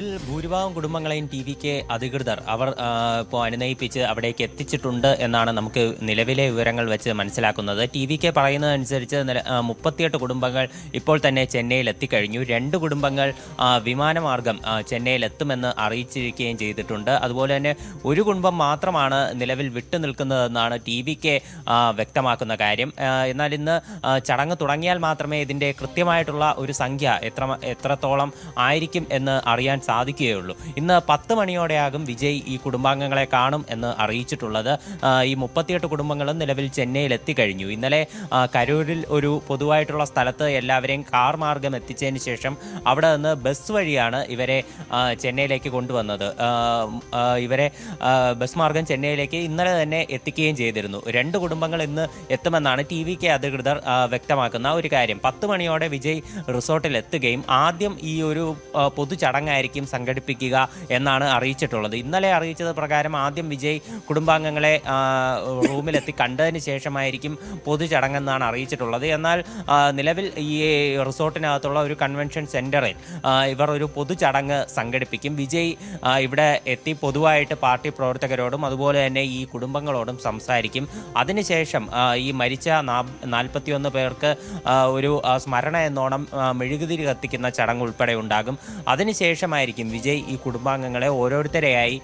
ഭൂരിഭാഗം കുടുംബങ്ങളെയും ടി വിക്ക് അധികൃതർ അവർ ഇപ്പോൾ അനുനയിപ്പിച്ച് അവിടേക്ക് എത്തിച്ചിട്ടുണ്ട് എന്നാണ് നമുക്ക് നിലവിലെ വിവരങ്ങൾ വെച്ച് മനസ്സിലാക്കുന്നത്. ടി വിക്ക് പറയുന്നതനുസരിച്ച് മുപ്പത്തിയെട്ട് കുടുംബങ്ങൾ ഇപ്പോൾ തന്നെ ചെന്നൈയിൽ എത്തിക്കഴിഞ്ഞു. രണ്ട് കുടുംബങ്ങൾ വിമാനമാർഗം ചെന്നൈയിൽ എത്തുമെന്ന് അറിയിച്ചിരിക്കുകയും ചെയ്തിട്ടുണ്ട്. അതുപോലെ തന്നെ ഒരു കുടുംബം മാത്രമാണ് നിലവിൽ വിട്ടു നിൽക്കുന്നതെന്നാണ് ടി വിക്ക് വ്യക്തമാക്കുന്ന കാര്യം. എന്നാൽ ഇന്ന് ചടങ്ങ് തുടങ്ങിയാൽ മാത്രമേ ഇതിന്റെ കൃത്യമായിട്ടുള്ള ഒരു സംഖ്യ എത്ര എത്രത്തോളം ആയിരിക്കും എന്ന് അറിയാൻ സാധിക്കുകയുള്ളൂ. ഇന്ന് പത്ത് മണിയോടെയാകും വിജയ് ഈ കുടുംബാംഗങ്ങളെ കാണും എന്ന് അറിയിച്ചിട്ടുള്ളത്. ഈ മുപ്പത്തിയെട്ട് കുടുംബങ്ങളും നിലവിൽ ചെന്നൈയിൽ എത്തിക്കഴിഞ്ഞു ഇന്നലെ കരൂരിൽ ഒരു പൊതുവായിട്ടുള്ള സ്ഥലത്ത് എല്ലാവരെയും കാർ മാർഗം എത്തിച്ചതിന് ശേഷം അവിടെ നിന്ന് ബസ് വഴിയാണ് ഇവരെ ചെന്നൈയിലേക്ക് കൊണ്ടുവന്നത്. ഇവരെ ബസ് മാർഗം ചെന്നൈയിലേക്ക് ഇന്നലെ തന്നെ എത്തിക്കുകയും ചെയ്തിരുന്നു. രണ്ട് കുടുംബങ്ങൾ ഇന്ന് എത്തുമെന്നാണ് ടി വി കെ അധികൃതർ വ്യക്തമാക്കുന്ന ഒരു കാര്യം. പത്ത് മണിയോടെ വിജയ് റിസോർട്ടിൽ എത്തുകയും ആദ്യം ഈ ഒരു ആ, പൊതുചടങ്ങായിരിക്കും സംഘടിപ്പിക്കുക എന്നാണ് അറിയിച്ചിട്ടുള്ളത്. ഇന്നലെ അറിയിച്ചത് പ്രകാരം ആദ്യം വിജയ് കുടുംബാംഗങ്ങളെ റൂമിലെത്തി കണ്ടതിന് ശേഷമായിരിക്കും പൊതുചടങ്ങെന്നാണ് അറിയിച്ചിട്ടുള്ളത്. എന്നാൽ നിലവിൽ ഈ റിസോർട്ടിനകത്തുള്ള ഒരു കൺവെൻഷൻ സെന്ററിൽ ഇവർ ഒരു പൊതുചടങ്ങ് സംഘടിപ്പിക്കും. വിജയ് ഇവിടെ എത്തി പൊതുവായിട്ട് പാർട്ടി പ്രവർത്തകരോടും അതുപോലെ തന്നെ ഈ കുടുംബങ്ങളോടും സംസാരിക്കും. അതിനുശേഷം ഈ മരിച്ച നാൽപ്പത്തിയൊന്ന് പേർക്ക് ഒരു സ്മരണ എന്നോണം മെഴുകുതിരി കത്തിക്കുന്ന ചടങ്ങ് ഉൾപ്പെടെ ഉണ്ടാകും. അതിനുശേഷമായിരിക്കും വിജയ് ഈ കുടുംബാംഗങ്ങളെ ഓരോരുത്തരെയായി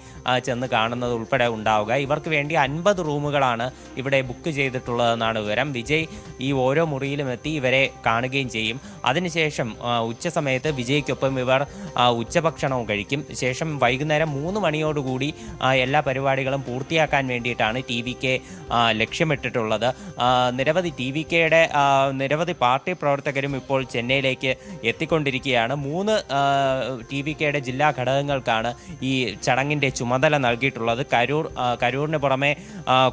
ചെന്ന് കാണുന്നത് ഉൾപ്പെടെ ഉണ്ടാവുക. ഇവർക്ക് വേണ്ടി അൻപത് റൂമുകളാണ് ഇവിടെ ബുക്ക് ചെയ്തിട്ടുള്ളതെന്നാണ് വിവരം. വിജയ് ഈ ഓരോ മുറിയിലും എത്തി ഇവരെ കാണുകയും ചെയ്യും. അതിനുശേഷം ഉച്ച സമയത്ത് വിജയ്ക്കൊപ്പം ഇവർ ഉച്ചഭക്ഷണവും കഴിക്കും. ശേഷം വൈകുന്നേരം മൂന്ന് മണിയോടുകൂടി എല്ലാ പരിപാടികളും പൂർത്തിയാക്കാൻ വേണ്ടിയിട്ടാണ് ടി വി കെ ലക്ഷ്യമിട്ടിട്ടുള്ളത്. നിരവധി ടി വി കെയുടെ നിരവധി പാർട്ടി പ്രവർത്തകരും ഇപ്പോൾ ചെന്നൈയിലേക്ക് എത്തിക്കൊണ്ടിരിക്കുകയാണ്. മൂന്ന് ടി വി കെയുടെ ജില്ലാ ഘടകങ്ങൾക്കാണ് ഈ ചടങ്ങിന്റെ ചുമതല നൽകിയിട്ടുള്ളത്. കരൂർ കരൂറിന് പുറമെ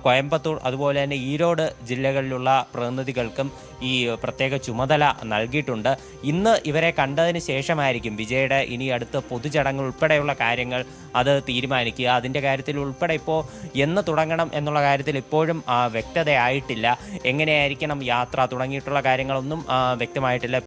കോയമ്പത്തൂർ അതുപോലെ തന്നെ ഈരോട് ജില്ലകളിലുള്ള പ്രതിനിധികൾക്കും ഈ പ്രത്യേക ചുമതല നൽകിയിട്ടുണ്ട്. ഇന്ന് ഇവരെ കണ്ടതിന് ശേഷമായിരിക്കും വിജയുടെ ഇനി അടുത്ത പൊതുചടങ്ങ് ഉൾപ്പെടെയുള്ള കാര്യങ്ങൾ അത് തീരുമാനിക്കുക. അതിന്റെ കാര്യത്തിൽ ഉൾപ്പെടെ ഇപ്പോൾ എന്ന് തുടങ്ങണം എന്നുള്ള കാര്യത്തിൽ ഇപ്പോഴും വ്യക്തതയായിട്ടില്ല. എങ്ങനെയായിരിക്കണം യാത്ര തുടങ്ങിയിട്ടുള്ള കാര്യങ്ങളൊന്നും വ്യക്തമായിട്ടില്ല.